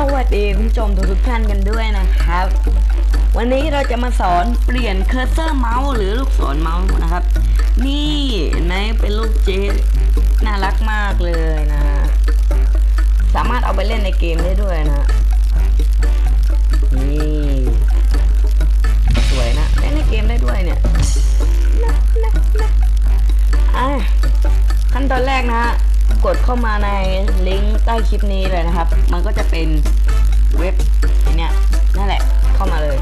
สวัสดีคุณผู้ชมทุกท่านกันด้วยนะครับ วันนี้เราจะมาสอนเปลี่ยนเคอร์เซอร์เมาส์หรือลูกศรเมาส์นะครับ นี่เห็นไหมเป็นลูกเจ๊น่ารักมากเลยนะ สามารถเอาไปเล่นในเกมได้ด้วยนะนี่สวยนะเล่นในเกมได้ด้วยเนี่ยนะนะนะอะขั้นตอนแรกนะฮะ กดเข้ามาในลิงก์ใต้คลิปนี้เลยนะครับ มันก็จะเป็นเว็บเนี่ยนั่นแหละเข้ามาเลย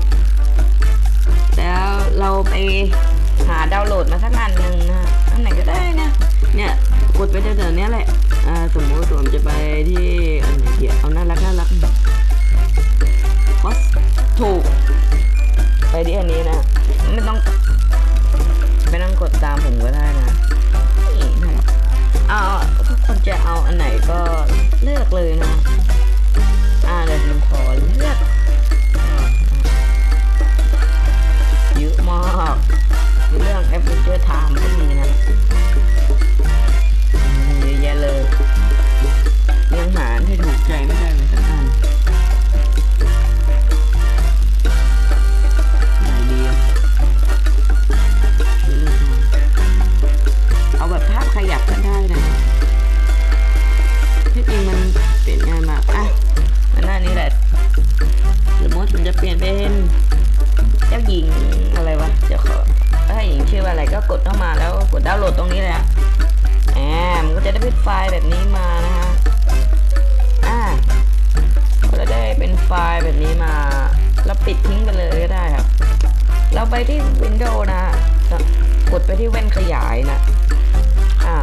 แล้วเราไปหาดาวน์โหลดมาสักอันหนึ่งนะอันไหนก็ได้นะเนี่ยกดไปแถวๆเนี้ยแหละอ่าสมมติผมจะไปที่อันไหนเดียวเอาน่ารักน่ารักคอสถูกไปที่อันนี้นะ ไม่ต้องไม่ต้องกดตามผมก็ได้ คนจะเอาอันไหนก็เลือกเลยนะ ก็กดเข้ามาแล้วกดดาวน์โหลดตรงนี้เลยอะแอมนก็จะได้เป็นไฟล์แบบนี้มานะฮะอ่าก็จะได้เป็นไฟล์แบบนี้มา แล้วปิดทิ้งไปเลยก็ได้ครับ เราไปที่ Windows นะฮะกดไปที่แว่นขยายนะ อ่า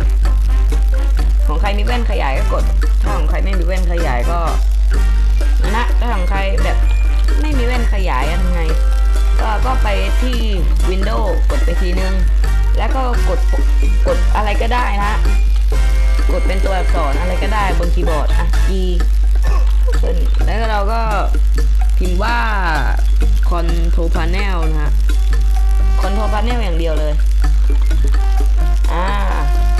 ของใครมีแว่นขยายก็กด ถ้าของใครไม่มีแว่นขยายก็นะถ้าของใคร ไปที่ Windows กดไปทีนึง แล้วก็กดกดอะไรก็ได้นะ กดเป็นตัวอักษรอะไรก็ได้บนคีย์บอร์ดอะ G แล้วเราก็พิมพ์ว่า Control Panel นะฮะ Control Panel อย่างเดียวเลย อ่า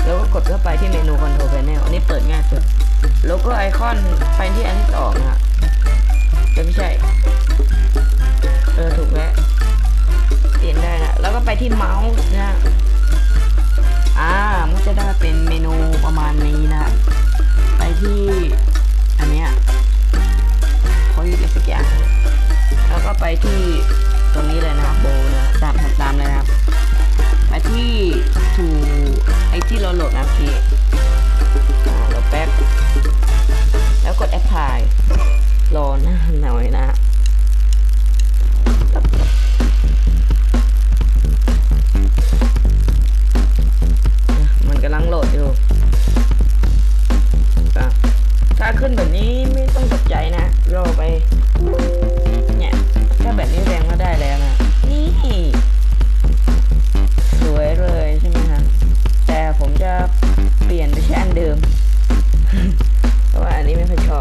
แล้วก็กดเข้าไปที่เมนู Control Panel อันนี้เปิดง่ายสุด แล้วก็ไอคอนไปที่อันที่สองนะฮะไม่ใช่ แล้วก็ไปที่เมาส์นะอ่ามันจะได้เป็นเมนูประมาณนี้นะ ไปที่อันเนี้ยขออยู่ในสักอย่างแล้วก็ไปที่ตรงนี้เลยนะครับโบนะตามตามเลยนะครับไปที่ถูไอที่เราโหลดนะพี่อ่าเราแป๊บแล้วกดแอปพลายรอหน้าหน่อยนะ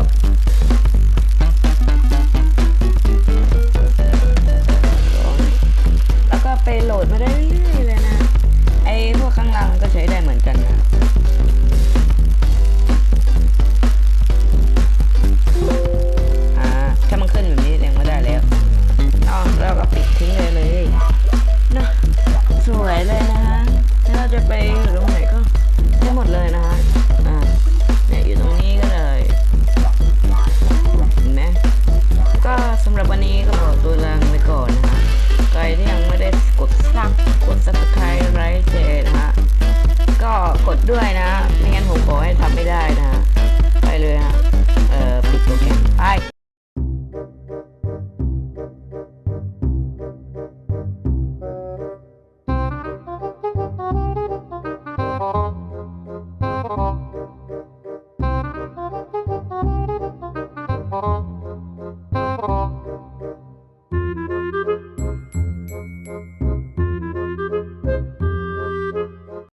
จ